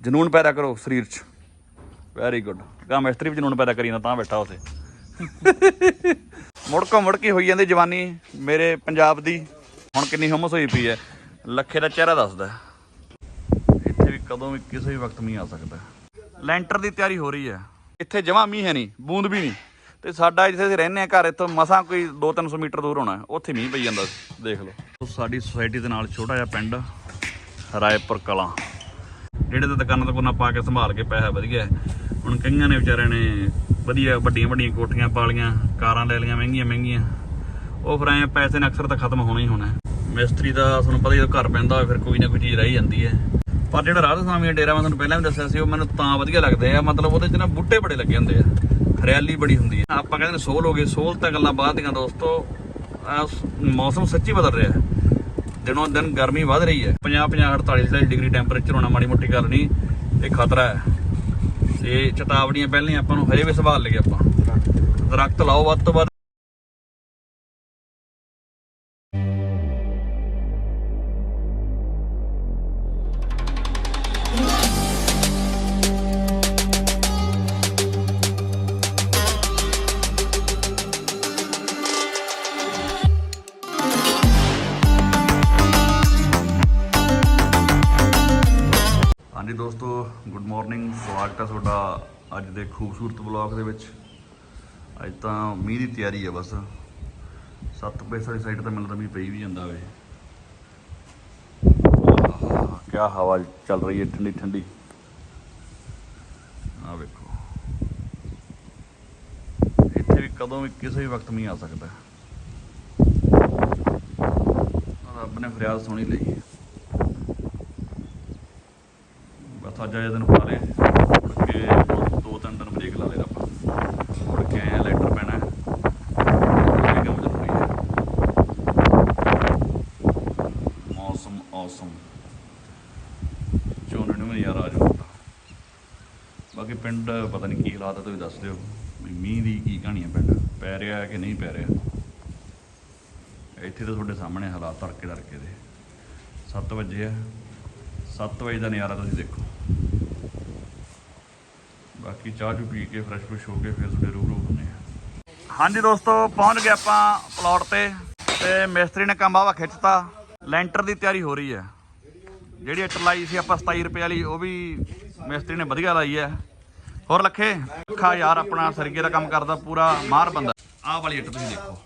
ਜਨੂਨ ਪੈਦਾ ਕਰੋ ਸਰੀਰ 'ਚ। ਵੈਰੀ ਗੁੱਡ ਕਾ ਮਿਸਤਰੀ ਵੀ ਜਨੂਨ ਪੈਦਾ ਕਰੀ ਨਾ ਤਾਂ ਬੈਠਾ ਉਥੇ। ਮੁੜਕੋ ਮੁੜਕੀ ਹੋਈ ਜਾਂਦੀ ਜਵਾਨੀ, ਮੇਰੇ ਪੰਜਾਬ ਦੀ। ਹੁਣ ਕਿੰਨੀ ਹਮਸ ਹੋਈ ਪਈ ਹੈ। ਲੱਖੇ ਦਾ ਚਿਹਰਾ ਦੱਸਦਾ ਇੱਥੇ ਵੀ ਕਦੋਂ ਵੀ ਕਿਸੇ ਵੀ ਵਕਤ ਮੀਂਹ ਆ ਸਕਦਾ ਲੈਂਟਰ ਦੀ ਤਿਆਰੀ ਹੋ ਰਹੀ ਹੈ। ਇੱਥੇ ਜਮਾ ਮੀਂਹ ਹੈ ਨਹੀਂ, ਬੂੰਦ ਵੀ ਨਹੀਂ। ਤੇ ਸਾਡਾ ਜਿੱਥੇ ਅਸੀਂ ਰਹਿੰਦੇ ਆ ਘਰ, ਇੱਥੋਂ ਮਸਾਂ ਕੋਈ 2-300 ਮੀਟਰ ਦੂਰ ਹੋਣਾ ਉੱਥੇ ਮੀਂਹ ਪਈ ਜਾਂਦਾ ਸੀ ਦੇਖ ਲਓ। ਸਾਡੀ ਸੁਸਾਇਟੀ ਦੇ ਨਾਲ ਛੋਟਾ ਜਿਹਾ ਪਿੰਡ, ਰਾਏਪੁਰ ਕਲਾਂ। ਜਿਹੜੇ ਤਾਂ ਦੁਕਾਨਾਂ ਤੋਂ ਕੋਨਾ ਪਾ ਕੇ ਸੰਭਾਲ ਕੇ ਪੈਸਾ ਵਧੀਆ ਹੁਣ ਕਈਆਂ ਨੇ ਵਿਚਾਰਿਆਂ ਨੇ ਵਧੀਆ ਵੱਡੀਆਂ ਵੱਡੀਆਂ ਕੋਠੀਆਂ ਪਾ ਲਈਆਂ ਕਾਰਾਂ ਲੈ ਲਈਆਂ, ਮਹਿੰਗੀਆਂ ਮਹਿੰਗੀਆਂ। ਉਹ ਫਿਰ ਐਂ ਪੈਸੇ ਨੇ ਅਕਸਰ ਤਾਂ ਖਤਮ ਹੋਣਾ ਹੀ ਹੋਣਾ। ਮਿਸਤਰੀ ਦਾ ਤੁਹਾਨੂੰ ਪਤਾ ਹੀ ਜਦੋਂ ਘਰ ਪੈਂਦਾ ਹੋਵੇ, ਫਿਰ ਕੋਈ ਨਾ ਕੋਈ ਚੀਜ਼ ਰਹਿ ਜਾਂਦੀ ਹੈ। ਪਰ ਜਿਹੜਾ ਰਾਧਾ ਸਵਾਮੀ ਡੇਰਾ ਮੈਂ ਤੁਹਾਨੂੰ ਪਹਿਲਾਂ ਵੀ ਦੱਸਿਆ ਸੀ, ਉਹ ਮੈਨੂੰ ਤਾਂ ਵਧੀਆ ਲੱਗਦੇ ਆ। ਮਤਲਬ ਉਹਦੇ 'ਚ ਨਾ ਬੂਟੇ ਬੜੇ ਲੱਗੇ ਹੁੰਦੇ ਆ। ਹਰਿਆਲੀ ਬੜੀ ਹੁੰਦੀ ਹੈ। ਆਪਾਂ ਕਹਿੰਦੇ ਨੇ ਸੋਲ ਹੋ ਗਏ, ਸੋਲ ਤਾਂ ਗੱਲਾਂ ਬਾਅਦ ਦੀਆਂ ਦੋਸਤੋ। ਮੌਸਮ ਸੱਚੀ ਬਦਲ ਰਿਹਾ ਹੈ। ਦਿਨੋਂ ਦਿਨ ਗਰਮੀ ਵੱਧ ਰਹੀ ਹੈ। 50 50 48 48 ਡਿਗਰੀ ਟੈਂਪਰੇਚਰ ਹੋਣਾ ਮਾੜੀ ਮੋਟੀ ਗੱਲ ਨਹੀਂ, ਇਹ ਖਤਰਾ ਹੈ। ਤੇ ਚੇਤਾਵਨੀਆਂ ਪਹਿਲਾਂ ਆਪਾਂ ਨੂੰ ਹਜੇ ਵੀ ਸੰਭਾਲ ਲਈਏ ਆਪਾਂ। ਦਰਖਤ ਲਾਓ ਵੱਧ ਤੋਂ ਵੱਧ। ਦੇ ਖੂਬਸੂਰਤ ਬਲੌਗ ਦੇ ਵਿੱਚ ਅੱਜ ਤਾਂ ਮੀਂਹ ਦੀ ਤਿਆਰੀ ਹੈ ਬਸ। 7 ਵਜੇ ਵਾਲੀ ਸਾਈਡ ਤਾਂ ਮਿਲਦਾ ਮੀਂਹ ਪਈ ਵੀ ਜਾਂਦਾ ਵੇ। ਕੀ ਹਵਾ ਚੱਲ ਰਹੀ ਹੈ ਠੰਡੀ ਠੰਡੀ। ਆ ਵੇਖੋ। ਇੱਥੇ ਵੀ ਕਦੋਂ ਵੀ ਕਿਸੇ ਵੀ ਵਕਤ ਮੀਂਹ ਆ ਸਕਦਾ। ਰੱਬ ਨੇ ਫਰਿਆਦ ਸੁਣੀ ਲਈ। ਬਸ ਅੱਜ ਆਏ ਦਿਨ ਪਾ ਲਏ ਮੁੜ ਕੇ ਦੋ- ਦੋ ਤਿੰਨ ਦਿਨ ਬ੍ਰੇਕ ਲਾ ਲੇਗਾ ਆਪਾਂ ਮੁੜ ਕੇ ਆਏ ਲੈਟਰ ਪੈਣਾ ਹੈ। ਇਹ ਕੰਮ ਜ਼ਰੂਰੀ ਹੈ ਮੌਸਮ ਔਸਮ ਝੋਨੇ ਨੂੰ ਵੀ ਯਾਰ ਆ ਜਾਊਗਾ ਬਾਕੀ ਪਿੰਡ ਪਤਾ ਨਹੀਂ ਕੀ ਹਾਲਾਤ ਹੈ ਤੁਸੀਂ ਦੱਸ ਦਿਓ ਵੀ ਮੀਂਹ ਦੀ ਕੀ ਕਹਾਣੀ ਹੈ ਪਿੰਡ? ਪੈ ਰਿਹਾ ਹੈ ਕਿ ਨਹੀਂ ਪੈ ਰਿਹਾ? ਇੱਥੇ ਤਾਂ ਤੁਹਾਡੇ ਸਾਹਮਣੇ ਹਾਲਾਤ ਤੜਕੇ ਤੜਕੇ ਦੇ। 7 ਵਜੇ ਆ। 7 ਵਜੇ ਦਾ ਨਜ਼ਾਰਾ ਤੁਸੀਂ ਦੇਖੋ। ਬਾਕੀ ਚਾਹ ਚੂ ਪੀ ਕੇ ਫਰੈਸ਼ ਫਰੈਸ਼ ਹੋ ਕੇ ਫਿਰ ਤੁਹਾਡੇ ਰੂਬਰੂ ਹੁੰਦੇ ਆ। ਹਾਂਜੀ ਦੋਸਤੋ, ਪਹੁੰਚ ਗਏ ਆਪਾਂ ਪਲਾਟ ਤੇ ਤੇ ਮਿਸਤਰੀ ਨੇ ਕੰਮ ਆਵਾ ਖਿੱਚਤਾ। ਲੈਂਟਰ ਦੀ ਤਿਆਰੀ ਹੋ ਰਹੀ ਹੈ। ਜਿਹੜੀ ਇੱਟ ਲਾਈ ਸੀ ਆਪਾਂ 27 ਰੁਪਏ ਵਾਲੀ, ਉਹ ਵੀ ਮਿਸਤਰੀ ਨੇ ਵਧੀਆ ਲਾਈ ਹੈ। ਹੋਰ ਲੱਖੇ, ਲੱਖਾ ਯਾਰ ਆਪਣਾ ਸਰਗੇ ਦਾ ਕੰਮ ਕਰਦਾ, ਪੂਰਾ ਮਾਰ ਬੰਦਾ। ਆਹ ਵਾਲੀ ਇੱਟ ਤੁਸੀਂ ਦੇਖੋ।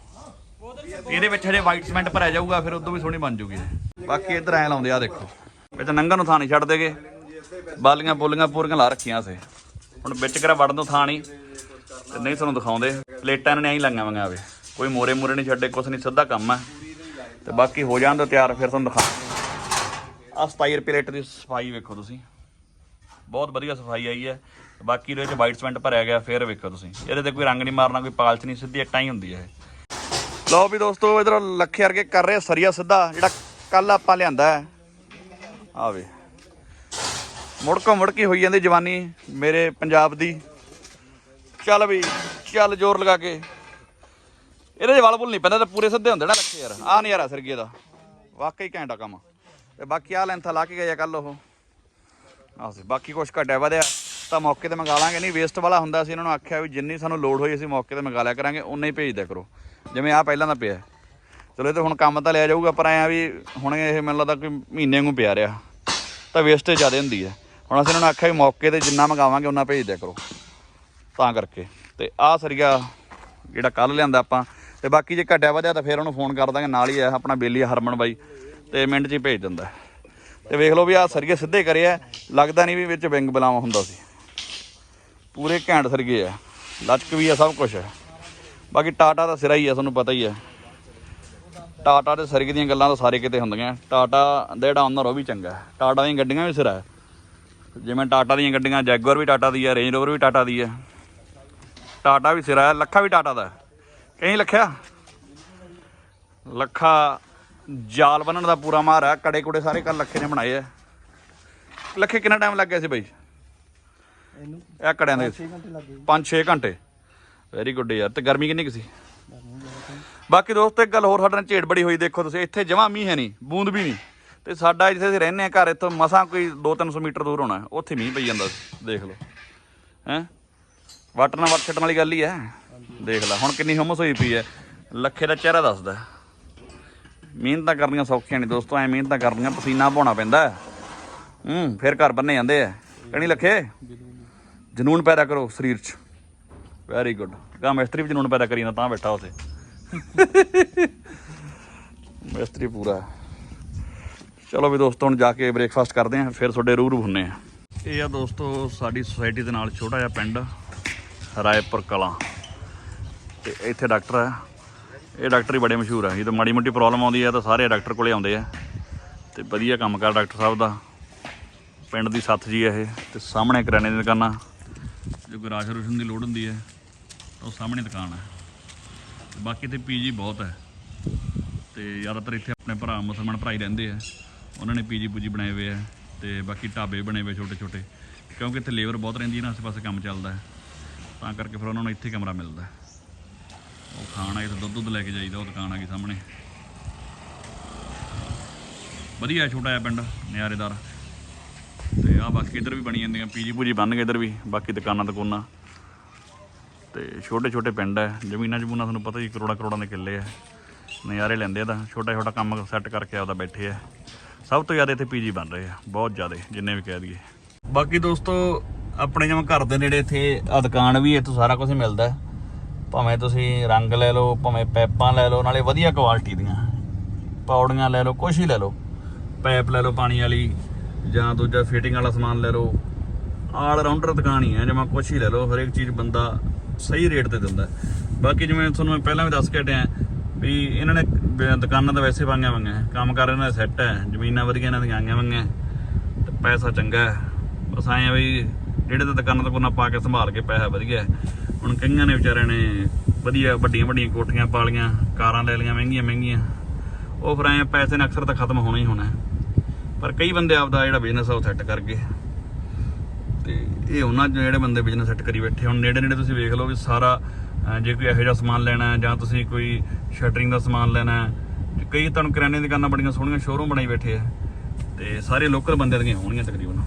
ਇਹਦੇ ਵਿੱਚ ਹਜੇ ਵਾਈਟ ਸੀਮੈਂਟ ਭਰਿਆ ਜਾਊਗਾ, ਫਿਰ ਉਦੋਂ ਵੀ ਸੋਹਣੀ ਬਣ ਜੂਗੀ। ਬਾਕੀ ਇੱਧਰ ਐ ਲਾਉਂਦੇ ਆ ਦੇਖੋ। ਵਿੱਚ ਨੰਗਾ ਨੂੰ ਥਾਂ ਨਹੀਂ ਛੱਡ ਦੇਗੇ ਬਾਲੀਆਂ ਬੋਲੀਆਂ ਪੂਰੀਆਂ ਲਾ ਰੱਖੀਆਂ ਸੀ। ਹੁਣ ਵਿੱਚ ਕਿਹੜਾ ਵੜਨ ਨੂੰ ਥਾਂ ਨਹੀਂ, ਤੇ ਨਹੀਂ ਤੁਹਾਨੂੰ ਦਿਖਾਉਂਦੇ। ਪਲੇਟਾਂ ਇਹਨਾਂ ਨੇ ਐਂ ਲਾਈਆਂ ਵਾਂਗਾ ਆਵੇ ਕੋਈ ਮੋਰੇ ਮੂਰੇ ਨਹੀਂ ਛੱਡੇ, ਕੁਛ ਨਹੀਂ, ਸਿੱਧਾ ਕੰਮ ਹੈ ਤੇ ਬਾਕੀ ਹੋ ਜਾਣ ਤੋਂ ਤਿਆਰ, ਫਿਰ ਤੁਹਾਨੂੰ ਦਿਖਾ ਆ 27 ਰੁਪਏ ਰੇਟ ਦੀ ਸਫ਼ਾਈ ਵੇਖੋ ਤੁਸੀਂ। ਬਹੁਤ ਵਧੀਆ ਸਫ਼ਾਈ ਆਈ ਹੈ। ਬਾਕੀ ਇਹਦੇ ਵਿੱਚ ਵਾਈਟ ਸਿਮੈਂਟ ਭਰਿਆ ਗਿਆ, ਫਿਰ ਵੇਖੋ ਤੁਸੀਂ। ਇਹਦੇ ਤੇ ਕੋਈ ਰੰਗ ਨਹੀਂ ਮਾਰਨਾ, ਕੋਈ ਪਾਲਚ ਨਹੀਂ, ਸਿੱਧੀ ਇੱਟਾਂ ਹੀ ਹੁੰਦੀ ਹੈ ਇਹ। ਲਓ ਵੀ ਦੋਸਤੋ, ਇਧਰ ਲੱਖੇ ਵਰਗੇ ਕਰ ਰਹੇ ਸਰੀਆ ਸਿੱਧਾ, ਜਿਹੜਾ ਕੱਲ ਆਪਾਂ ਲਿਆਂਦਾ ਹੈ। ਆਵੇ ਮੁੜਕੋ ਮੁੜਕੀ ਹੋਈ ਜਾਂਦੀ ਜਵਾਨੀ ਮੇਰੇ ਪੰਜਾਬ ਦੀ। ਚੱਲ ਵੀ, ਚੱਲ ਜ਼ੋਰ ਲਗਾ ਕੇ। ਇਹਦੇ 'ਚ ਵਲ ਬੁਲ ਨਹੀਂ ਪੈਂਦਾ ਤਾਂ ਪੂਰੇ ਸਿੱਧੇ ਹੁੰਦੇ ਨਾ ਲੱਖੇ ਯਾਰ। ਆ ਯਾਰ ਸਰਗੇ ਦਾ ਵਾਕਈ ਘੈਂਟਾ ਕੰਮ। ਤੇ ਬਾਕੀ ਆ ਲੈਂਥਾ ਲਾ ਕੇ ਗਏ ਆ ਕੱਲ ਉਹ। ਆਹ ਬਾਕੀ ਕੁਛ ਘਟਿਆ ਵਧਿਆ। ਤਾਂ ਮੌਕੇ ਤੇ ਮੰਗਾ ਲਾਂਗੇ। ਨਹੀਂ ਵੇਸਟ ਵਾਲਾ ਹੁੰਦਾ ਸੀ, ਇਹਨਾਂ ਨੂੰ ਆਖਿਆ ਵੀ ਜਿੰਨੀ ਸਾਨੂੰ ਲੋਡ ਹੋਈ ਅਸੀਂ ਮੌਕੇ ਤੇ ਮੰਗਾ ਲਿਆ ਕਰਾਂਗੇ ਉਨਾ ਹੀ ਭੇਜ ਦਿਆ ਕਰੋ। ਜਿਵੇਂ ਆ ਪਹਿਲਾਂ ਦਾ ਪਿਆ। ਚਲੋ, ਇਹ ਤਾਂ ਹੁਣ ਕੰਮ ਤਾਂ ਲਿਆ ਜਾਊਗਾ, ਪਰ ਐਂ ਆ ਵੀ ਹੁਣ ਇਹ ਮੈਨੂੰ ਲੱਗਦਾ ਕੋਈ ਮਹੀਨੇ ਨੂੰ ਪਿਆ ਰਿਹਾ। ਤਾਂ ਵੇਸਟੇਜ ਜ਼ਿਆਦਾ ਹੁੰਦੀ ਹੈ। ਹੁਣ ਅਸੀਂ ਇਹਨਾਂ ਨੂੰ ਆਖਿਆ ਵੀ ਮੌਕੇ ਤੇ ਜਿੰਨਾ ਮੰਗਾਵਾਂਗੇ ਉਨਾ ਭੇਜ ਦਿਆ ਕਰੋ। ਤਾਂ ਕਰਕੇ। ਤੇ ਆਹ ਸਰੀਆ ਜਿਹੜਾ ਕੱਲ ਲਿਆਂਦਾ ਆਪਾਂ, ਤੇ ਬਾਕੀ ਜੇ ਘਟਿਆ ਵਧਿਆ ਤਾਂ ਫਿਰ ਉਹਨੂੰ ਫੋਨ ਕਰ ਦਾਂਗੇ। ਨਾਲ ਹੀ ਆ ਆਪਣਾ ਬੇਲੀ ਹਰਮਨ ਬਾਈ, ਤੇ ਮਿੰਟ 'ਚ ਹੀ ਭੇਜ ਦਿੰਦਾ। ਤੇ ਵੇਖ ਲਓ ਵੀ ਆਹ ਸਰੀਏ ਸਿੱਧੇ ਕਰਿਆ ਲੱਗਦਾ ਨਹੀਂ ਵੀ ਵਿੱਚ ਵਿੰਗ ਬਲਾਵਾ ਹੁੰਦਾ ਸੀ। ਪੂਰੇ ਘੈਂਟ ਸਰਗੇ ਆ, ਲਚਕ ਵੀ ਆ ਸਭ ਕੁਝ ਹੈ ਬਾਕੀ ਟਾਟਾ ਦਾ ਸਿਰਾ ਹੀ ਆ, ਤੁਹਾਨੂੰ ਪਤਾ ਹੀ ਹੈ ਟਾਟਾ ਦੇ ਸਰਗੇ ਦੀਆਂ ਗੱਲਾਂ ਤਾਂ ਸਾਰੇ ਕਿਤੇ ਹੁੰਦੀਆਂ। ਟਾਟਾ ਦਾ ਜਿਹੜਾ ਓਨਰ ਉਹ ਵੀ ਚੰਗਾ ਟਾਟਾ ਦੀਆਂ ਗੱਡੀਆਂ ਵੀ ਸਿਰਾ ਹੈ। ਜਿਵੇਂ ਟਾਟਾ ਦੀਆਂ ਗੱਡੀਆਂ, ਜੈਗੁਆਰ ਵੀ ਟਾਟਾ ਦੀ ਹੈ ਰੇਂਜ ਰੋਵਰ ਵੀ ਟਾਟਾ ਦੀ ਹੈ ਟਾਟਾ ਵੀ ਸਿਰਾ ਹੈ, ਲੱਖਾ ਵੀ ਟਾਟਾ ਦਾ ਹੈ। ਕਹੀਂ ਲੱਖਿਆ? ਲੱਖਾ ਜਾਲ ਬੰਨਣ ਦਾ ਪੂਰਾ ਮਾਰ ਹੈ ਕੜੇ ਕੁੜੇ ਸਾਰੇ ਕੱਲ ਲੱਖੇ ਨੇ ਬਣਾਏ ਆ। ਲੱਖੇ ਕਿੰਨਾ ਟਾਈਮ ਲੱਗ ਗਿਆ ਸੀ ਬਾਈ? ਇਹਨੂੰ ਇਹ ਕੜਿਆਂ ਦੇ 6 ਘੰਟੇ ਲੱਗੇ 5-6 ਘੰਟੇ। ਵੈਰੀ ਗੁੱਡ ਯਾਰ ਤੇ ਗਰਮੀ ਕਿੰਨੀ ਕੁ ਸੀ? ਬਾਕੀ ਦੋਸਤੋ ਇੱਕ ਗੱਲ ਹੋਰ ਸਾਡੇ ਨਾਲ ਝੇੜ ਬੜੀ ਹੋਈ ਦੇਖੋ ਤੁਸੀਂ ਇੱਥੇ ਜਮਾ ਮੀਂਹ ਹੈ ਨਹੀਂ ਬੂੰਦ ਵੀ ਨਹੀਂ। ਤੇ ਸਾਡਾ ਜਿੱਥੇ ਅਸੀਂ ਰਹਿੰਦੇ ਆ ਘਰ ਇੱਥੋਂ ਮਸਾਂ ਕੋਈ 2-300 ਮੀਟਰ ਦੂਰ ਹੋਣਾ ਉੱਥੇ ਮੀਂਹ ਪਈ ਜਾਂਦਾ ਸੀ ਦੇਖ ਲਓ। ਹੈ? ਵਾਟਰ ਨਾਲ ਵੱਟ ਛੱਡਣ ਵਾਲੀ ਗੱਲ ਹੀ ਹੈ। ਦੇਖ ਲੈ ਹੁਣ ਕਿੰਨੀ ਹਮਸ ਹੋਈ ਪਈ ਹੈ। ਲੱਖੇ ਦਾ ਚਿਹਰਾ ਦੱਸਦਾ। ਮਿਹਨਤਾਂ ਕਰਨੀਆਂ ਸੌਖੀਆਂ ਨਹੀਂ ਦੋਸਤੋ, ਐ ਮਿਹਨਤਾਂ ਕਰਨੀਆਂ, ਪਸੀਨਾ ਬਹਾਉਣਾ ਪੈਂਦਾ। ਹੂੰ, ਫਿਰ ਘਰ ਬੰਨੇ ਜਾਂਦੇ ਆ। ਕਣੀ ਲੱਖੇ? ਜਨੂਨ ਪੈਦਾ ਕਰੋ ਸਰੀਰ 'ਚ। ਵੈਰੀ ਗੁੱਡ ਕਾ ਮਿਸਤਰੀ ਵੀ ਜਨੂਨ ਪੈਦਾ ਕਰੀ ਨਾ, ਤਾਂ ਬੈਠਾ ਉਸੇ ਮਿਸਤਰੀ ਪੂਰਾ। ਚਲੋ ਵੀ ਦੋਸਤੋ, ਹੁਣ ਜਾ ਕੇ ਬ੍ਰੇਕਫਾਸਟ ਕਰਦੇ ਆਂ, ਫਿਰ ਤੁਹਾਡੇ ਰੂਰੂ ਹੁੰਨੇ ਆ। ਇਹ ਆ ਦੋਸਤੋ, ਸਾਡੀ ਸੁਸਾਇਟੀ ਦੇ ਨਾਲ ਛੋਟਾ ਜਿਹਾ ਪਿੰਡ, ਰਾਏਪੁਰ ਕਲਾਂ। ਤੇ ਇੱਥੇ ਡਾਕਟਰ ਹੈ ਇਹ ਡਾਕਟਰ ਹੀ ਬੜੇ ਮਸ਼ਹੂਰ ਆ। ਜਦੋਂ ਮਾੜੀ ਮੋਟੀ ਪ੍ਰੋਬਲਮ ਆਉਂਦੀ ਹੈ ਤਾਂ ਸਾਰੇ ਡਾਕਟਰ ਕੋਲੇ ਆਉਂਦੇ ਆ। ਤੇ ਵਧੀਆ ਕੰਮ ਕਰ ਡਾਕਟਰ ਸਾਹਿਬ ਦਾ। ਪਿੰਡ ਦੀ ਸੱਥ ਜੀ ਹੈ ਇਹ। ਤੇ ਸਾਹਮਣੇ ਕਰਿਆਨੇ ਦੀ ਦੁਕਾਨਾਂ। ਜੋ ਕੋਈ ਰਾਸ਼ਨ ਰੂਸ਼ਨ ਦੀ ਲੋੜ ਹੁੰਦੀ ਹੈ ਉਹ ਸਾਹਮਣੇ ਦੁਕਾਨ ਹੈ ਤੇ ਬਾਕੀ ਤੇ ਪੀਜੀ ਬਹੁਤ ਹੈ ਤੇ ਜ਼ਿਆਦਾਤਰ ਇੱਥੇ ਆਪਣੇ ਭਰਾ ਮੁਸਲਮਾਨ ਭਰਾ ਹੀ ਰਹਿੰਦੇ ਆ। ਉਹਨਾਂ ਨੇ ਪੀਜੀ ਪੂਜੀ ਬਣਾਏ ਹੋਏ ਆ। ਤੇ ਬਾਕੀ ਢਾਬੇ ਬਣੇ ਹੋਏ ਛੋਟੇ ਛੋਟੇ। ਕਿਉਂਕਿ ਇੱਥੇ ਲੇਬਰ ਬਹੁਤ ਰਹਿੰਦੀ ਹੈ ਨਾ ਆਸੇ ਪਾਸੇ ਕੰਮ ਚੱਲਦਾ। ਤਾਂ ਕਰਕੇ ਫਿਰ ਉਹਨਾਂ ਨੂੰ ਇੱਥੇ ਕਮਰਾ ਮਿਲਦਾ। ਉਹ ਖਾਣਾ ਇੱਥੇ ਦੁੱਧ ਦੁੱਧ ਲੈ ਕੇ ਜਾਈਦਾ, ਉਹ ਦੁਕਾਨ ਆ ਗਈ ਸਾਹਮਣੇ। ਵਧੀਆ ਛੋਟਾ ਜਿਹਾ ਪਿੰਡ, ਨਿਆਰੇਦਾਰ। ਤੇ ਆ ਬਾਕੀ ਇੱਧਰ ਵੀ ਬਣੀ ਜਾਂਦੀਆਂ, ਪੀਜੀ ਪੂਜੀ ਬਣ ਗਏ ਇੱਧਰ ਵੀ, ਬਾਕੀ ਦੁਕਾਨਾਂ ਦੁਕਾਨਾਂ। ਤੇ ਛੋਟੇ ਛੋਟੇ ਪਿੰਡ ਹੈ, ਜ਼ਮੀਨਾਂ ਜਮੂਨਾਂ ਤੁਹਾਨੂੰ ਪਤਾ ਹੀ, ਕਰੋੜਾਂ ਕਰੋੜਾਂ ਦੇ ਕਿੱਲੇ ਹੈ। ਨਜ਼ਾਰੇ ਲੈਂਦੇ ਆ ਤਾਂ, ਛੋਟਾ ਛੋਟਾ ਕੰਮ ਸੈੱਟ ਕਰਕੇ ਆਪਦਾ ਬੈਠੇ ਆ। ਸਭ ਤੋਂ ਜ਼ਿਆਦਾ ਇੱਥੇ ਪੀਜੀ ਬਣ ਰਹੇ ਆ, ਬਹੁਤ ਜ਼ਿਆਦਾ, ਜਿੰਨੇ ਵੀ ਕਹਿ ਦਈਏ। ਬਾਕੀ ਦੋਸਤੋ, ਆਪਣੇ ਜਿਵੇਂ ਘਰ ਦੇ ਨੇੜੇ ਇੱਥੇ ਆ ਦੁਕਾਨ ਵੀ ਇੱਥੋਂ ਸਾਰਾ ਕੁਝ ਮਿਲਦਾ। ਹੈ। ਭਾਵੇਂ ਤੁਸੀਂ ਰੰਗ ਲੈ ਲਓ, ਭਾਵੇਂ ਪੈਪਾਂ ਲੈ ਲਓ, ਨਾਲੇ ਵਧੀਆ ਕੁਆਲਿਟੀ ਦੀਆਂ। ਪੌੜੀਆਂ ਲੈ ਲਓ, ਕੁਛ ਹੀ ਲੈ ਲਓ। ਪੈਪ ਲੈ ਲਓ ਪਾਣੀ ਵਾਲੀ, ਜਾਂ ਦੂਜਾ ਫਿਟਿੰਗ ਵਾਲਾ ਸਮਾਨ ਲੈ ਲਓ। ਆਲ ਰਾਊਂਡਰ ਦੁਕਾਨ ਹੀ ਹੈ ਜਿਵੇਂ ਕੁਛ ਹੀ ਲੈ ਲਓ। ਹਰੇਕ ਚੀਜ਼ ਬੰਦਾ ਸਹੀ ਰੇਟ ਤੇ ਦਿੰਦਾ। ਬਾਕੀ ਜਿਵੇਂ ਤੁਹਾਨੂੰ ਮੈਂ ਪਹਿਲਾਂ ਵੀ ਦੱਸ ਕੇ ਹਟਿਆ, ਵੀ ਇਹਨਾਂ ਨੇ ਦੁਕਾਨਾਂ ਤਾਂ ਵੈਸੇ ਵਾਂਗੀਆਂ ਵਾਂਗੀਆਂ ਕੰਮ ਕਰ ਇਹਨਾਂ ਦਾ ਸੈੱਟ ਹੈ, ਜ਼ਮੀਨਾਂ ਵਧੀਆ ਇਹਨਾਂ ਦੀਆਂ ਆਈਆਂ ਵਾਂਗੀਆਂ ਹੈ। ਤੇ ਪੈਸਾ ਚੰਗਾ ਹੈ। ਬਸ ਆਏ ਆ ਵੀ ਜਿਹੜੇ ਤਾਂ ਦੁਕਾਨਾਂ ਤੋਂ ਕੋਨਾ ਪਾ ਕੇ ਸੰਭਾਲ ਕੇ ਪੈਸਾ ਵਧੀਆ ਹੁਣ ਕਈਆਂ ਨੇ ਵਿਚਾਰਿਆਂ ਨੇ ਵਧੀਆ ਵੱਡੀਆਂ ਵੱਡੀਆਂ ਕੋਠੀਆਂ ਪਾ ਲਈਆਂ ਕਾਰਾਂ ਲੈ ਲਈਆਂ, ਮਹਿੰਗੀਆਂ ਮਹਿੰਗੀਆਂ। ਉਹ ਫਿਰ ਐਂ ਪੈਸੇ ਨੇ ਅਕਸਰ ਤਾਂ ਖਤਮ ਹੋਣਾ ਹੀ ਹੋਣਾ। ਪਰ ਕਈ ਬੰਦੇ ਆਪਦਾ ਜਿਹੜਾ ਬਿਜ਼ਨਸ ਆ ਉਹ ਸੈੱਟ ਕਰ ਗਏ। ਤੇ ਇਹ ਉਹਨਾਂ ਜਿਹੜੇ ਬੰਦੇ ਬਿਜ਼ਨਸ ਸੈੱਟ ਕਰੀ ਬੈਠੇ ਹੁਣ ਨੇੜੇ ਨੇੜੇ ਤੁਸੀਂ ਵੇਖ ਲਓ ਵੀ ਸਾਰਾ ਜੇ ਕੋਈ ਇਹੋ ਜਿਹਾ ਸਮਾਨ ਲੈਣਾ ਹੈ ਜਾਂ ਤੁਸੀਂ ਕੋਈ ਸ਼ਟਰਿੰਗ ਦਾ ਸਮਾਨ ਲੈਣਾ ਹੈ ਕਈ ਤੁਹਾਨੂੰ ਕਰਿਆਨੇ ਦੀ ਦੁਕਾਨਾਂ ਬੜੀਆਂ ਸੋਹਣੀਆਂ ਸ਼ੋਰੂਮ ਬਣਾਈ ਬੈਠੇ ਆ। ਤੇ ਸਾਰੇ ਲੋਕਲ ਬੰਦਿਆਂ ਦੀਆਂ ਹੋਣਗੀਆਂ ਤਕਰੀਬਨ।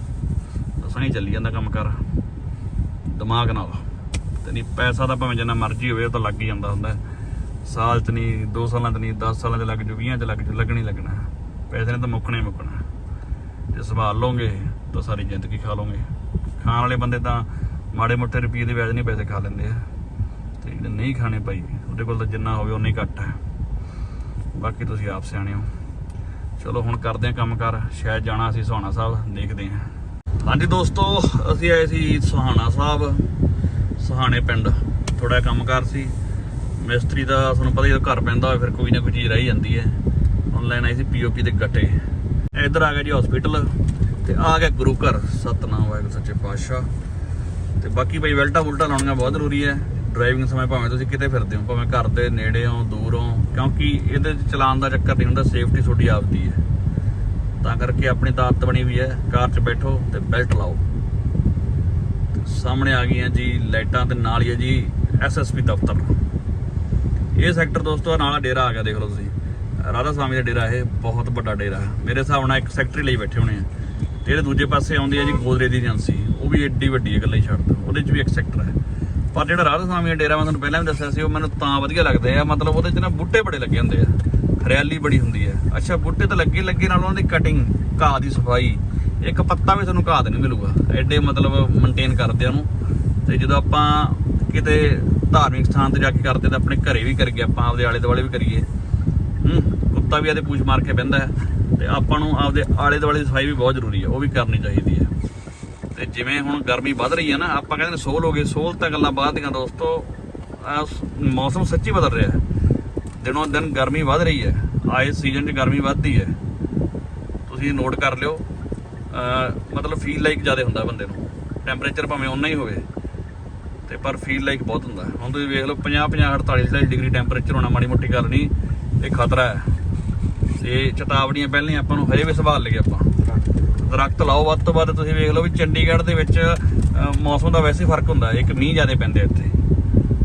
ਦੱਸਾਂ ਹੀ ਚੱਲੀ ਜਾਂਦਾ ਕੰਮ ਕਰ। ਦਿਮਾਗ ਨਾਲ। ਤੇ ਨਹੀਂ, ਪੈਸਾ ਤਾਂ ਭਾਵੇਂ ਜਿੰਨਾ ਮਰਜ਼ੀ ਹੋਵੇ, ਉਹ ਤਾਂ ਲੱਗ ਹੀ ਜਾਂਦਾ ਹੁੰਦਾ। ਸਾਲ ਚ ਨਹੀਂ 2 ਸਾਲਾਂ ਚ ਨਹੀਂ 10 ਸਾਲਾਂ ਚ ਲੱਗ ਜੂ 20 ਚ ਲੱਗ ਜੂ, ਲੱਗਣੀ ਲੱਗਣਾ। ਪੈਸੇ ਨੇ ਤਾਂ ਮੁੱਕਣਾ ਹੀ ਮੁੱਕਣਾ। ਜੇ ਸੰਭਾਲ ਲਓਗੇ, ਤਾਂ ਸਾਰੀ ਜ਼ਿੰਦਗੀ ਖਾ ਲਓਗੇ। ਖਾਣ ਵਾਲੇ ਬੰਦੇ ਤਾਂ ਮਾੜੇ ਮੋਟੇ ਰੁਪਏ ਦੇ ਵਿਆਜ ਨਹੀਂ ਪੈਸੇ ਖਾ ਲੈਂਦੇ ਆ। ਤੇ ਜਿਹੜੇ ਨਹੀਂ ਖਾਣੇ ਭਾਈ, ਉਹਦੇ ਕੋਲ ਤਾਂ ਜਿੰਨਾ ਹੋਵੇ ਉਨਾ ਹੀ ਘੱਟ ਹੈ। ਬਾਕੀ ਤੁਸੀਂ ਆਪ ਸਿਆਣੇ ਹੋ। ਚਲੋ, ਹੁਣ ਕਰਦੇ ਆ ਕੰਮ ਕਰ ਸ਼ਾਇਦ ਜਾਣਾ ਸੀ ਸੁਹਾਣਾ ਸਾਹਿਬ, ਦੇਖਦੇ ਹਾਂ। ਹਾਂਜੀ ਦੋਸਤੋ, ਅਸੀਂ ਆਏ ਸੀ ਸੁਹਾਣਾ ਸਾਹਿਬ। ਸਹਾਣੇ ਪਿੰਡ। ਥੋੜਾ ਕੰਮਕਾਰ ਸੀ। ਮਿਸਤਰੀ ਦਾ ਤੁਹਾਨੂੰ ਪਤਾ ਹੀ ਹੈ, ਘਰ ਪੈਂਦਾ ਹੋਵੇ ਫਿਰ ਕੋਈ ਨਾ ਕੋਈ ਚੀਜ਼ ਰਹਿ ਹੀ ਜਾਂਦੀ ਹੈ। ਆਨਲਾਈਨ ਆਈ ਸੀ ਪੀਓਪੀ ਦੇ ਗੱਟੇ। ਇੱਧਰ ਆ ਗਿਆ ਜੀ ਹਸਪੀਟਲ ਤੇ ਆ ਗਿਆ ਗੁਰੂ ਘਰ। ਸਤਨਾਮ ਵਾਹਿਗੁਰੂ ਸੱਚੇ ਪਾਤਸ਼ਾਹ। ਤੇ ਬਾਕੀ ਬਈ ਵੈਲਟਾ ਵੁਲਟਾ ਲਾਉਣੀਆਂ ਬਹੁਤ ਜ਼ਰੂਰੀ ਹੈ। ਡਰਾਈਵਿੰਗ ਸਮੇਂ ਭਾਵੇਂ ਤੁਸੀਂ ਕਿਤੇ ਫਿਰਦੇ ਹੋ ਭਾਵੇਂ ਘਰ ਦੇ ਨੇੜੇ ਹੋ ਦੂਰ ਹੋ ਕਿਉਂਕਿ ਇਹਦੇ 'ਚ ਚਲਾਉਣ ਦਾ ਚੱਕਰ ਨਹੀਂ ਹੁੰਦਾ ਸੇਫਟੀ ਤੁਹਾਡੀ ਆਪਦੀ ਹੈ। ਤਾਂ ਕਰਕੇ ਆਪਣੀ ਤਾਂ ਬਣੀ ਵੀ ਹੈ। ਕਾਰ 'ਚ ਬੈਠੋ ਤੇ ਬੈਲਟ ਲਾਓ। ਸਾਹਮਣੇ ਆ ਗਈਆਂ ਜੀ, ਲਾਈਟਾਂ ਤੇ ਨਾਲ ਹੀ ਹੈ ਜੀ ਐਸਐਸਪੀ ਦਫ਼ਤਰ। ਇਹ ਸੈਕਟਰ ਦੋਸਤੋ ਨਾਲ ਆ ਡੇਰਾ ਆ ਗਿਆ, ਦੇਖ ਲਓ ਤੁਸੀਂ। ਰਾਧਾ ਸਵਾਮੀ ਦਾ ਡੇਰਾ ਇਹ, ਬਹੁਤ ਵੱਡਾ ਡੇਰਾ। ਹੈ ਮੇਰੇ ਹਿਸਾਬ ਨਾਲ ਇੱਕ ਸੈਕਟਰੀ ਲਈ ਬੈਠੇ ਹੋਣੇ ਆ। ਤੇ ਇਹਦੇ ਦੂਜੇ ਪਾਸੇ ਆਉਂਦੀ ਹੈ ਜੀ, ਗੋਦਰੇ ਦੀ ਏਜੰਸੀ। ਉਹ ਵੀ ਏਡੀ ਵੱਡੀ ਹੈ ਗੱਲਾਂ ਹੀ ਛੱਡ ਉਹਦੇ 'ਚ ਵੀ ਇੱਕ ਸੈਕਟਰ ਹੈ। ਪਰ ਜਿਹੜਾ ਰਾਧਾ ਸਵਾਮੀ ਦਾ ਡੇਰਾ, ਮੈਂ ਤੁਹਾਨੂੰ ਪਹਿਲਾਂ ਵੀ ਦੱਸਿਆ ਸੀ, ਉਹ ਮੈਨੂੰ ਤਾਂ ਵਧੀਆ ਲੱਗਦੇ ਆ। ਮਤਲਬ ਉਹਦੇ 'ਚ ਨਾ ਬੂਟੇ ਬੜੇ ਲੱਗੇ ਹੁੰਦੇ ਆ। ਹਰਿਆਲੀ ਬੜੀ ਹੁੰਦੀ ਹੈ। ਅੱਛਾ, ਬੂਟੇ ਤਾਂ ਲੱਗੇ ਲੱਗੇ, ਨਾਲ ਉਹਨਾਂ ਦੀ ਕਟਿੰਗ ਘਾਹ ਦੀ ਸਫ਼ਾਈ। ਇੱਕ ਪੱਤਾ ਵੀ ਤੁਹਾਨੂੰ ਘਾਹ ਦਾ ਨਹੀਂ ਮਿਲੂਗਾ। ਐਡੇ ਮਤਲਬ ਮੇਨਟੇਨ ਕਰਦੇ ਆ ਉਹਨੂੰ। ਤੇ ਜਦੋਂ ਆਪਾਂ ਕਿਤੇ ਧਾਰਮਿਕ ਸਥਾਨ ਤੇ ਜਾ ਕੇ ਕਰਦੇ ਤਾਂ ਆਪਣੇ ਘਰੇ ਵੀ ਕਰੀਏ, ਆਪਾਂ ਆਪਦੇ ਆਲੇ ਦੁਆਲੇ ਵੀ ਕਰੀਏ। ਹੂੰ, ਕੁੱਤਾ ਵੀ ਆਦੇ ਪੂਛ ਮਾਰ ਕੇ ਬਹਿੰਦਾ ਹੈ। ਤੇ ਆਪਾਂ ਨੂੰ ਆਪਦੇ ਆਲੇ ਦੁਆਲੇ ਦੀ ਸਫ਼ਾਈ ਵੀ ਬਹੁਤ ਜ਼ਰੂਰੀ ਹੈ, ਉਹ ਵੀ ਕਰਨੀ ਚਾਹੀਦੀ ਹੈ। ਤੇ ਜਿਵੇਂ ਹੁਣ ਗਰਮੀ ਵੱਧ ਰਹੀ ਹੈ ਨਾ, ਆਪਾਂ ਕਹਿੰਦੇ ਨੇ ਸੋਲ ਹੋ ਗਏ, ਸੋਲ ਤਾਂ ਗੱਲਾਂ ਬਾਅਦ ਦੀਆਂ ਦੋਸਤੋ ਮੌਸਮ ਸੱਚੀ ਬਦਲ ਰਿਹਾ ਹੈ। ਦਿਨੋਂ ਦਿਨ ਗਰਮੀ ਵੱਧ ਰਹੀ ਹੈ, ਆਏ ਸੀਜ਼ਨ 'ਚ ਗਰਮੀ ਵੱਧਦੀ ਹੈ। ਤੁਸੀਂ ਨੋਟ ਕਰ ਲਿਓ ਮਤਲਬ ਫੀਲ ਲਾਈਕ ਜ਼ਿਆਦਾ ਹੁੰਦਾ ਬੰਦੇ ਨੂੰ। ਟੈਂਪਰੇਚਰ ਭਾਵੇਂ ਉਨਾ ਹੀ ਹੋਵੇ। ਤੇ ਪਰ ਫੀਲ ਲਾਈਕ ਬਹੁਤ ਹੁੰਦਾ। ਹੁਣ ਤੁਸੀਂ ਵੇਖ ਲਓ 50 50 48 48 ਡਿਗਰੀ ਟੈਂਪਰੇਚਰ ਹੋਣਾ ਮਾੜੀ ਮੋਟੀ ਗੱਲ ਨਹੀਂ। ਇਹ ਖਤਰਾ ਹੈ। ਤੇ ਚੇਤਾਵਨੀਆਂ ਪਹਿਲਾਂ ਆਪਾਂ ਨੂੰ ਹਜੇ ਵੀ ਸੰਭਾਲ ਲਈਏ ਆਪਾਂ। ਦਰਖਤ ਲਾਓ, ਵੱਧ ਤੋਂ ਵੱਧ ਤੁਸੀਂ ਵੇਖ ਲਓ ਵੀ ਚੰਡੀਗੜ੍ਹ ਦੇ ਵਿੱਚ ਮੌਸਮ ਦਾ ਵੈਸੇ ਫ਼ਰਕ ਹੁੰਦਾ। ਇੱਕ ਮੀਂਹ ਜ਼ਿਆਦਾ ਪੈਂਦੇ ਇੱਥੇ।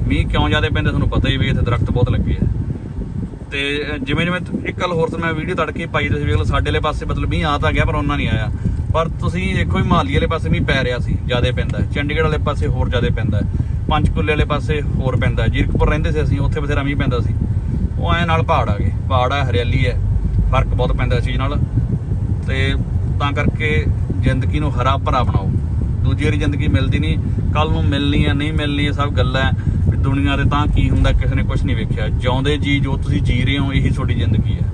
ਮੀਂਹ ਕਿਉਂ ਜ਼ਿਆਦਾ ਪੈਂਦੇ ਤੁਹਾਨੂੰ ਪਤਾ ਹੀ ਵੀ ਇੱਥੇ ਦਰਖਤ ਬਹੁਤ ਲੱਗੇ ਆ। ਤੇ ਜਿਵੇਂ ਜਿਵੇਂ ਇੱਕ ਗੱਲ ਹੋਰ ਤੇ ਮੈਂ ਵੀਡੀਓ ਤੜਕੇ ਪਾਈ, ਤੁਸੀਂ ਵੇਖ ਲਓ ਸਾਡੇ ਵਾਲੇ ਪਾਸੇ ਮਤਲਬ ਮੀਂਹ ਆ ਤਾਂ ਗਿਆ, ਪਰ ਉਹਨਾਂ ਨਹੀਂ ਆਇਆ। ਪਰ ਤੁਸੀਂ ਦੇਖੋ ਹਿਮਾਲੀ ਵਾਲੇ ਪਾਸੇ ਮੀਂਹ ਪੈ ਰਿਹਾ ਸੀ, ਜ਼ਿਆਦਾ ਪੈਂਦਾ ਚੰਡੀਗੜ੍ਹ ਵਾਲੇ ਪਾਸੇ ਹੋਰ ਜ਼ਿਆਦਾ ਪੈਂਦਾ ਹੈ। ਪੰਚਕੂਲੇ ਵਾਲੇ ਪਾਸੇ ਹੋਰ ਪੈਂਦਾ ਜੀਰਕਪੁਰ ਰਹਿੰਦੇ ਸੀ ਅਸੀਂ, ਉੱਥੇ ਬਥੇਰਾ ਮੀਂਹ ਪੈਂਦਾ ਸੀ। ਉਹ ਐ ਨਾਲ ਪਹਾੜ ਆ ਗਏ। ਪਹਾੜ ਆ, ਹਰਿਆਲੀ ਹੈ। ਫ਼ਰਕ ਬਹੁਤ ਪੈਂਦਾ ਇਸ ਚੀਜ਼ ਨਾਲ। ਤੇ ਤਾਂ ਕਰਕੇ ਜ਼ਿੰਦਗੀ ਨੂੰ ਹਰਾ ਭਰਾ ਬਣਾਓ। ਦੂਜੀ ਵਾਰੀ ਜ਼ਿੰਦਗੀ ਮਿਲਦੀ ਨਹੀਂ। ਕੱਲ ਨੂੰ ਮਿਲਣੀ ਹੈ, ਨਹੀਂ ਮਿਲਣੀ ਇਹ ਸਭ ਗੱਲਾਂ ਵੀ ਦੁਨੀਆ ਦੇ ਤਾਂ ਕੀ ਹੁੰਦਾ, ਕਿਸੇ ਨੇ ਕੁਝ ਨਹੀਂ ਵੇਖਿਆ। ਜਿਉਂਦੇ ਜੀ ਜੋ ਤੁਸੀਂ ਜੀ ਰਹੇ ਹੋ, ਇਹੀ ਤੁਹਾਡੀ ਜ਼ਿੰਦਗੀ ਹੈ।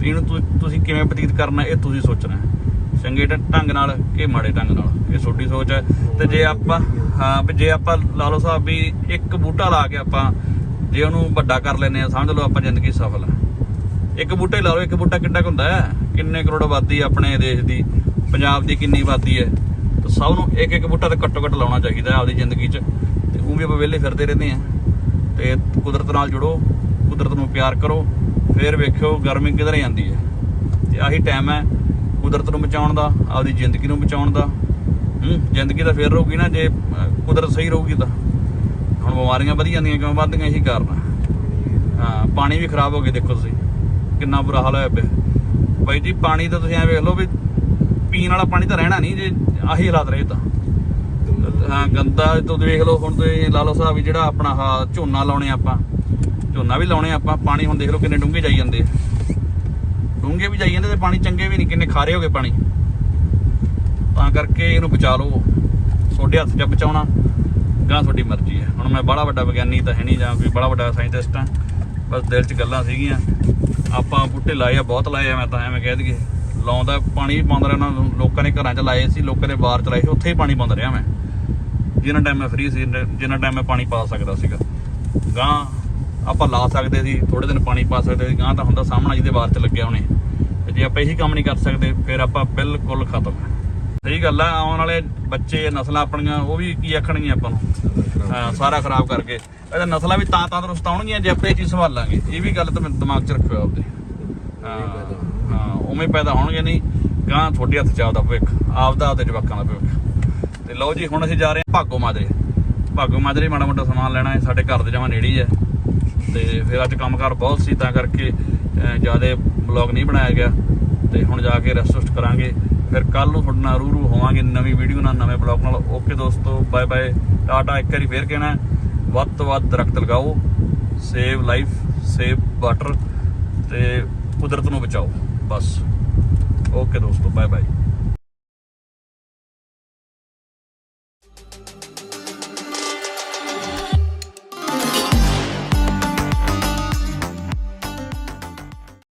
ਤੇ ਇਹਨੂੰ ਤੁ- ਤੁਸੀਂ ਕਿਵੇਂ ਬਤੀਤ ਕਰਨਾ, ਇਹ ਤੁਸੀਂ ਸੋਚਣਾ ਹੈ। ਚੰਗੇ ਢੰਗ ਨਾਲ ਕਿ ਮਾੜੇ ਢੰਗ ਨਾਲ, ਇਹ ਤੁਹਾਡੀ ਸੋਚ ਹੈ। ਤੇ ਜੇ ਆਪਾਂ, ਹਾਂ, ਵੀ ਜੇ ਆਪਾਂ ਲਾ ਲਓ ਸਾਹਿਬ ਵੀ ਇੱਕ ਬੂਟਾ ਲਾ ਕੇ ਆਪਾਂ ਜੇ ਉਹਨੂੰ ਵੱਡਾ ਕਰ ਲੈਨੇ ਆ ਸਮਝ ਲਓ ਆਪਾਂ ਜ਼ਿੰਦਗੀ ਸਫਲ ਹੈ। ਇੱਕ ਬੂਟੇ ਲਾ ਲਓ, ਇੱਕ ਬੂਟਾ ਕਿੰਨਾ ਕੁ ਹੁੰਦਾ ਹੈ? ਕਿੰਨੇ ਕਰੋੜ ਆਬਾਦੀ ਆਪਣੇ ਦੇਸ਼ ਦੀ? ਪੰਜਾਬ ਦੀ ਕਿੰਨੀ ਆਬਾਦੀ ਹੈ? ਤਾਂ ਸਭ ਨੂੰ ਇੱਕ ਇੱਕ ਬੂਟਾ ਤਾਂ ਘੱਟੋ ਘੱਟ ਲਾਉਣਾ ਚਾਹੀਦਾ ਆਪਦੀ ਜ਼ਿੰਦਗੀ 'ਚ। ਤੇ ਉਹ ਵੀ ਆਪਾਂ ਵਿਹਲੇ ਫਿਰਦੇ ਰਹਿੰਦੇ ਆ ਤੇ ਕੁਦਰਤ ਨਾਲ ਜੁੜੋ, ਕੁਦਰਤ ਨੂੰ ਪਿਆਰ ਕਰੋ, ਫਿਰ ਵੇਖਿਓ ਗਰਮੀ ਕਿਧਰ ਜਾਂਦੀ ਹੈ। ਤੇ ਆਹੀ ਟਾਈਮ ਹੈ ਕੁਦਰਤ ਨੂੰ ਬਚਾਉਣ ਦਾ, ਆਪਦੀ ਜ਼ਿੰਦਗੀ ਨੂੰ ਬਚਾਉਣ ਦਾ। ਹੂੰ, ਜ਼ਿੰਦਗੀ ਤਾਂ ਫੇਰ ਰਹੂਗੀ ਨਾ, ਜੇ ਕੁਦਰਤ ਸਹੀ ਰਹੂਗੀ ਤਾਂ। ਹੁਣ ਬਿਮਾਰੀਆਂ ਵਧੀ ਜਾਂਦੀਆਂ, ਕਿਉਂ ਵੱਧਦੀਆਂ, ਇਹੀ ਕਾਰਨ ਹਾਂ, ਪਾਣੀ ਵੀ ਖਰਾਬ ਹੋ ਗਿਆ, ਦੇਖੋ ਤੁਸੀਂ। ਕਿੰਨਾ ਬੁਰਾ ਹਾਲ ਹੋਇਆ ਪਿਆ। ਬਾਈ ਜੀ, ਪਾਣੀ ਤਾਂ ਤੁਸੀਂ ਐ ਵੇਖ ਲਓ ਵੀ ਪੀਣ ਵਾਲਾ ਪਾਣੀ ਤਾਂ ਰਹਿਣਾ ਨਹੀਂ, ਜੇ ਆਹੀ ਹਾਲਾਤ ਰਹੇ ਤਾਂ। ਹਾਂ, ਗੰਦਾ ਤੋਂ ਦੇਖ ਲਓ, ਹੁਣ ਤੁਸੀਂ ਲਾ ਲਓ ਸਾਹਿਬ ਵੀ ਜਿਹੜਾ ਆਪਣਾ ਆਹ ਝੋਨਾ ਲਾਉਣੇ ਆਪਾਂ। ਝੋਨਾ ਵੀ ਲਾਉਣੇ ਆਪਾਂ, ਪਾਣੀ ਹੁਣ ਦੇਖ ਲਓ ਕਿੰਨੇ ਡੂੰਘੇ ਜਾਈ ਜਾਂਦੇ ਡੂੰਘੇ ਵੀ ਜਾਈ ਜਾਂਦੇ ਤੇ ਪਾਣੀ ਚੰਗੇ ਵੀ ਨਹੀਂ, ਕਿੰਨੇ ਖਾਰੇ ਹੋ ਗਏ ਪਾਣੀ। ਤਾਂ ਕਰਕੇ ਇਹਨੂੰ ਬਚਾ ਲਓ। ਤੁਹਾਡੇ ਹੱਥ 'ਚ ਬਚਾਉਣਾ ਗਾਂ ਤੁਹਾਡੀ ਮਰਜ਼ੀ ਹੈ। ਹੁਣ ਮੈਂ ਬੜਾ ਵੱਡਾ ਵਿਗਿਆਨੀ ਤਾਂ ਹੈ ਨਹੀਂ, ਜਾਂ ਕੋਈ ਬੜਾ ਵੱਡਾ ਸਾਇੰਟਿਸਟ ਹਾਂ। ਬਸ ਦਿਲ 'ਚ ਗੱਲਾਂ ਸੀਗੀਆਂ। ਆਪਾਂ ਬੂਟੇ ਲਾਏ ਆ, ਬਹੁਤ ਲਾਏ ਆ, ਮੈਂ ਤਾਂ ਐਵੇਂ ਕਹਿ ਦਈਏ। ਲਾਉਂਦਾ ਪਾਣੀ ਵੀ ਪਾਉਂਦਾ ਰਹਿਣਾ ਲੋਕਾਂ ਨੇ ਘਰਾਂ 'ਚ ਲਾਏ ਸੀ, ਲੋਕਾਂ ਨੇ ਬਾਹਰ ਚਲਾਏ ਸੀ, ਉੱਥੇ ਹੀ ਪਾਣੀ ਪਾਉਂਦਾ ਰਿਹਾ ਮੈਂ। ਜਿੰਨਾ ਟਾਈਮ ਮੈਂ ਫ੍ਰੀ ਸੀ, ਜਿੰਨਾ ਟਾਈਮ ਮੈਂ ਪਾਣੀ ਪਾ ਸਕਦਾ ਸੀਗਾ। ਗਾਂ ਆਪਾਂ ਲਾ ਸਕਦੇ ਸੀ ਥੋੜੇ ਦਿਨ ਪਾਣੀ ਪਾ ਸਕਦੇ ਸੀ ਗਾਂ ਤਾਂ ਹੁੰਦਾ ਸਾਹਮਣਾ ਜਿਹਦੇ ਬਾਹਰ 'ਚ ਲੱਗਿਆ ਉਹਨੇ ਤੇ ਜੇ ਆਪਾਂ ਇਹੀ ਕੰਮ ਨਹੀਂ ਕਰ ਸਕਦੇ ਫਿਰ ਆਪਾਂ ਬਿਲਕੁਲ ਖਤਮ ਸਹੀ ਗੱਲ ਆ ਆਉਣ ਵਾਲੇ ਬੱਚੇ ਨਸਲਾਂ ਆਪਣੀਆਂ ਉਹ ਵੀ ਕੀ ਆਖਣਗੀਆਂ ਆਪਾਂ ਨੂੰ? ਸਾਰਾ ਖਰਾਬ। ਕਰਕੇ। ਇਹਦਾ ਨਸਲਾਂ ਵੀ ਤਾਂ ਤਾਂ ਦਰੁਸਤ ਆਉਣਗੀਆਂ ਜੇ ਆਪਾਂ ਇਹ ਚੀਜ਼ ਸੰਭਾਲਾਂਗੇ। ਇਹ ਵੀ ਗੱਲ ਤਾਂ ਮੈਂ ਦਿਮਾਗ 'ਚ ਰੱਖਿਓ ਆਪਦੇ। ਹਾਂ ਹਾਂ ਉਵੇਂ ਪੈਦਾ ਹੋਣਗੇ ਨਹੀਂ ਗਾਂ ਤੁਹਾਡੇ ਹੱਥ 'ਚ ਆਪਦਾ ਭਵਿੱਖ ਆਪਦਾ ਆਪਦੇ ਜਵਾਕਾਂ ਦਾ ਭਵਿੱਖ। ਤੇ ਲਓ ਜੀ ਹੁਣ ਅਸੀਂ ਜਾ ਰਹੇ ਹਾਂ ਭਾਗੋ ਮਾਜਰੇ। ਭਾਗੋ ਮਾਜਰੇ ਮਾੜਾ ਮੋਟਾ ਸਮਾਨ ਲੈਣਾ ਹੈ ਸਾਡੇ ਘਰ ਦੇ ਜਮਾਂ ਨੇੜੇ ਹੀ ਹੈ। ਤੇ ਫਿਰ ਅੱਜ ਕੰਮਕਾਰ ਬਹੁਤ ਸੀ, ਤਾਂ ਕਰਕੇ ਜ਼ਿਆਦਾ ਬਲੌਗ ਨਹੀਂ ਬਣਾਇਆ ਗਿਆ। ਤੇ ਹੁਣ ਜਾ ਕੇ ਰੈਸਟ ਰੁਸਟ ਕਰਾਂਗੇ। ਫਿਰ ਕੱਲ ਨੂੰ ਤੁਹਾਡੇ ਨਾਲ ਰੂਰੂ ਹੋਵਾਂਗੇ ਨਵੀਂ ਵੀਡੀਓ ਨਾਲ, ਨਵੇਂ ਬਲੌਗ ਨਾਲ। ਓਕੇ ਦੋਸਤੋ ਬਾਏ ਬਾਏ ਟਾਟਾ ਇੱਕ ਵਾਰੀ ਫੇਰ ਕਹਿਣਾ ਵੱਧ ਤੋਂ ਵੱਧ ਦਰਖਤ ਲਗਾਓ ਸੇਵ ਲਾਈਫ ਸੇਵ ਵਾਟਰ ਤੇ ਕੁਦਰਤ ਨੂੰ ਬਚਾਓ। ਬਸ। ਓਕੇ ਦੋਸਤੋ ਬਾਏ ਬਾਏ